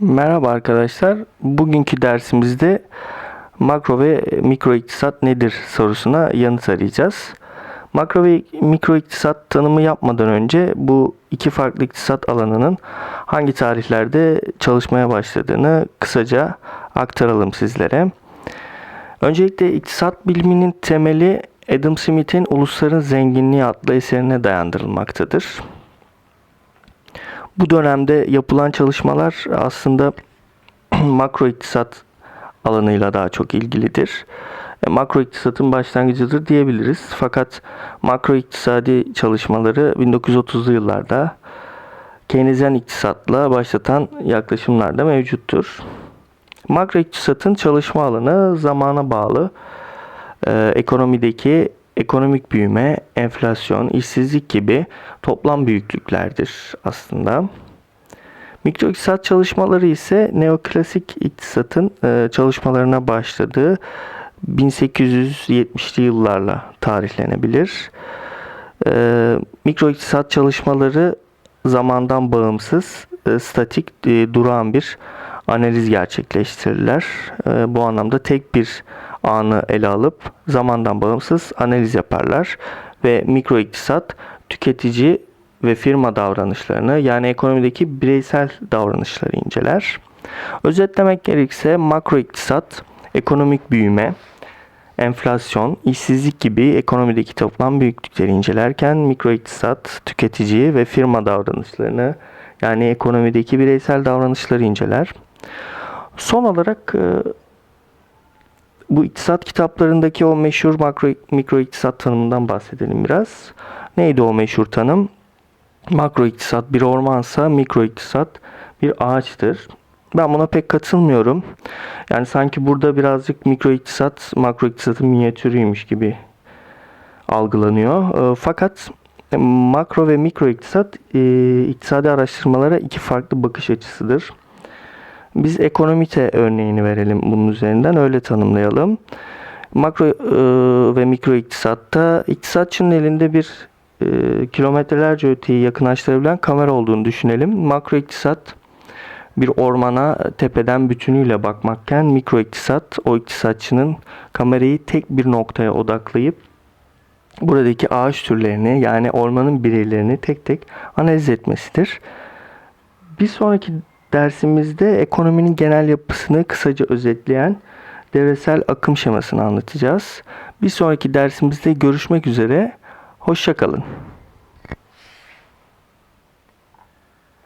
Merhaba arkadaşlar. Bugünkü dersimizde makro ve mikro iktisat nedir sorusuna yanıt arayacağız. Makro ve mikro iktisat tanımı yapmadan önce bu iki farklı iktisat alanının hangi tarihlerde çalışmaya başladığını kısaca aktaralım sizlere. Öncelikle iktisat biliminin temeli Adam Smith'in Ulusların Zenginliği adlı eserine dayandırılmaktadır. Bu dönemde yapılan çalışmalar aslında makro iktisat alanıyla daha çok ilgilidir. E, Makro iktisatın başlangıcıdır diyebiliriz. Fakat makro iktisadi çalışmaları 1930'lu yıllarda Keynesyen iktisatla başlatan yaklaşımlar da mevcuttur. Makro iktisatın çalışma alanı zamana bağlı e, ekonomideki ekonomik büyüme, enflasyon, işsizlik gibi toplam büyüklüklerdir aslında. Mikro iktisat çalışmaları ise neoklasik iktisatın e, çalışmalarına başladığı 1870'li yıllarla tarihlenebilir. E, mikro iktisat çalışmaları zamandan bağımsız, e, statik, durağan bir analiz gerçekleştirirler. Bu anlamda tek bir anı ele alıp zamandan bağımsız analiz yaparlar ve mikro iktisat tüketici ve firma davranışlarını yani ekonomideki bireysel davranışları inceler. Özetlemek gerekirse makro iktisat ekonomik büyüme, enflasyon, işsizlik gibi ekonomideki toplam büyüklükleri incelerken mikro iktisat tüketici ve firma davranışlarını yani ekonomideki bireysel davranışları inceler. Son olarak e, bu iktisat kitaplarındaki o meşhur makro mikro iktisat tanımından bahsedelim biraz. Neydi o meşhur tanım? Makro iktisat bir ormansa mikro iktisat bir ağaçtır. Ben buna pek katılmıyorum. Yani sanki burada birazcık mikro iktisat makro iktisatın minyatürüymüş gibi algılanıyor. E, Fakat makro ve mikro iktisat e, iktisadi araştırmalara iki farklı bakış açısıdır. Biz ekonomite örneğini verelim bunun üzerinden öyle tanımlayalım. Makro e, ve mikro iktisatta iktisatçının elinde bir e, kilometrelerce öteyi yakınlaştırabilen kamera olduğunu düşünelim. Makro iktisat bir ormana tepeden bütünüyle bakmakken mikro iktisat o iktisatçının kamerayı tek bir noktaya odaklayıp buradaki ağaç türlerini yani ormanın bireylerini tek tek analiz etmesidir. Bir sonraki dersimizde ekonominin genel yapısını kısaca özetleyen devresel akım şemasını anlatacağız. Bir sonraki dersimizde görüşmek üzere. Hoşçakalın.